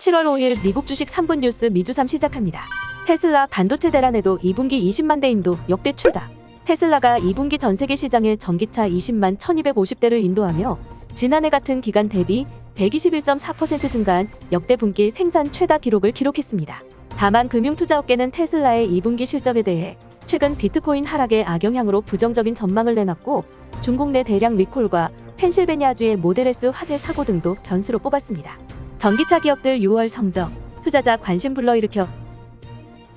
7월 5일 미국 주식 3분 뉴스 미주삼 시작합니다. 테슬라 반도체 대란에도 2분기 20만 대 인도 역대 최다. 테슬라가 2분기 전 세계 시장에 전기차 20만 1250대를 인도하며 지난해 같은 기간 대비 121.4% 증가한 역대 분기 생산 최다 기록을 기록했습니다. 다만 금융투자업계는 테슬라의 2분기 실적에 대해 최근 비트코인 하락의 악영향으로 부정적인 전망을 내놨고 중국 내 대량 리콜과 펜실베니아주의 모델 S 화재 사고 등도 변수로 뽑았습니다. 전기차 기업들 6월 성적, 투자자 관심 불러일으켜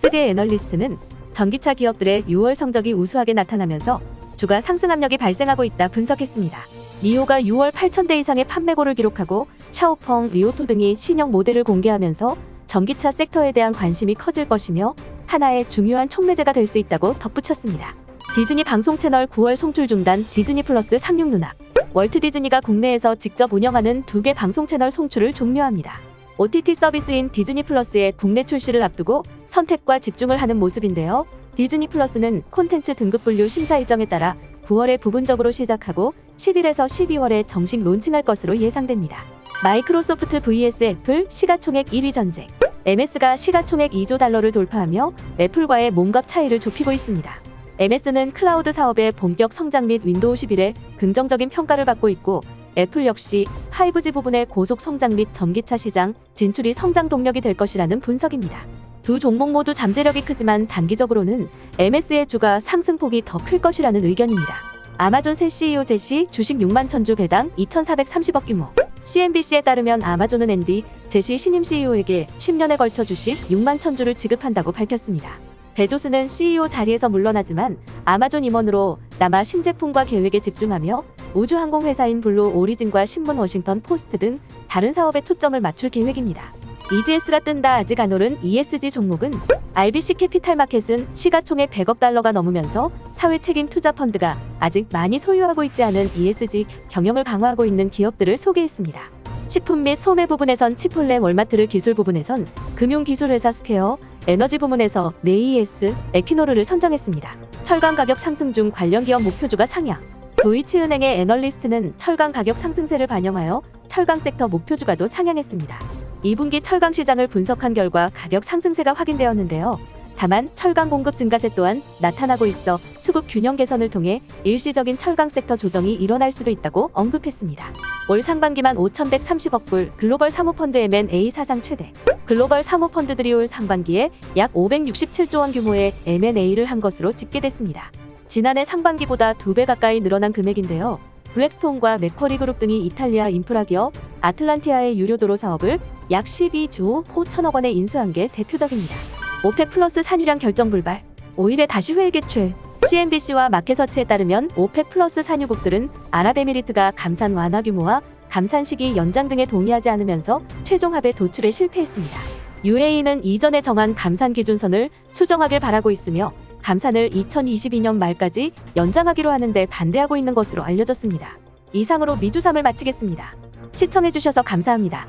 3D 애널리스트는 전기차 기업들의 6월 성적이 우수하게 나타나면서 주가 상승 압력이 발생하고 있다 분석했습니다. 니오가 6월 8,000대 이상의 판매고를 기록하고 샤오펑, 리오토 등이 신형 모델을 공개하면서 전기차 섹터에 대한 관심이 커질 것이며 하나의 중요한 촉매제가 될 수 있다고 덧붙였습니다. 디즈니 방송 채널 9월 송출 중단 디즈니 플러스 상륙 누락 월트 디즈니가 국내에서 직접 운영하는 두 개 방송 채널 송출을 종료합니다. OTT 서비스인 디즈니 플러스의 국내 출시를 앞두고 선택과 집중을 하는 모습인데요. 디즈니 플러스는 콘텐츠 등급 분류 심사 일정에 따라 9월에 부분적으로 시작하고 10일에서 12월에 정식 론칭할 것으로 예상됩니다. 마이크로소프트 vs 애플 시가총액 1위 전쟁. MS가 시가총액 2조 달러를 돌파하며 애플과의 몸값 차이를 좁히고 있습니다. MS는 클라우드 사업의 본격 성장 및 윈도우 11의 긍정적인 평가를 받고 있고 애플 역시 5G 부분의 고속 성장 및 전기차 시장 진출이 성장 동력이 될 것이라는 분석입니다. 두 종목 모두 잠재력이 크지만 단기적으로는 MS의 주가 상승폭이 더 클 것이라는 의견입니다. 아마존 새 CEO 제시 주식 6만 천주 배당 2,430억 규모. CNBC에 따르면 아마존은 앤디 제시 신임 CEO에게 10년에 걸쳐 주식 6만 천주를 지급한다고 밝혔습니다. 베조스는 CEO 자리에서 물러나지만 아마존 임원으로 남아 신제품과 계획에 집중하며 우주항공회사인 블루 오리진과 신문 워싱턴 포스트 등 다른 사업에 초점을 맞출 계획입니다. EGS가 뜬다 아직 안 오른 ESG 종목은 RBC 캐피탈 마켓은 시가총액 100억 달러가 넘으면서 사회 책임 투자 펀드가 아직 많이 소유하고 있지 않은 ESG 경영을 강화하고 있는 기업들을 소개했습니다. 식품 및 소매 부분에선 치폴레 월마트를 기술 부분에선 금융기술회사 스퀘어, 에너지 부문에서 네이에스, 에퀴노르를 선정했습니다. 철강 가격 상승 중 관련 기업 목표주가 상향. 도이치은행의 애널리스트는 철강 가격 상승세를 반영하여 철강 섹터 목표주가도 상향했습니다. 2분기 철강 시장을 분석한 결과 가격 상승세가 확인되었는데요. 다만 철강 공급 증가세 또한 나타나고 있어 수급 균형 개선을 통해 일시적인 철강 섹터 조정이 일어날 수도 있다고 언급했습니다. 올 상반기만 5,130억 불 글로벌 사모펀드 M&A 사상 최대. 글로벌 사모펀드들이 올 상반기에 약 567조 원 규모의 M&A를 한 것으로 집계됐습니다. 지난해 상반기보다 2배 가까이 늘어난 금액인데요. 블랙스톤과 맥쿼리 그룹 등이 이탈리아 인프라 기업 아틀란티아의 유료도로 사업을 약 12조 5천억 원에 인수한 게 대표적입니다. 오펙 플러스 산유량 결정 불발. 5일에 다시 회의 개최. CNBC와 마켓서치에 따르면 오펙 플러스 산유국들은 아랍에미리트가 감산 완화 규모와 감산 시기 연장 등에 동의하지 않으면서 최종 합의 도출에 실패했습니다. UAE는 이전에 정한 감산 기준선을 수정하길 바라고 있으며 감산을 2022년 말까지 연장하기로 하는데 반대하고 있는 것으로 알려졌습니다. 이상으로 미주삼을 마치겠습니다. 시청해주셔서 감사합니다.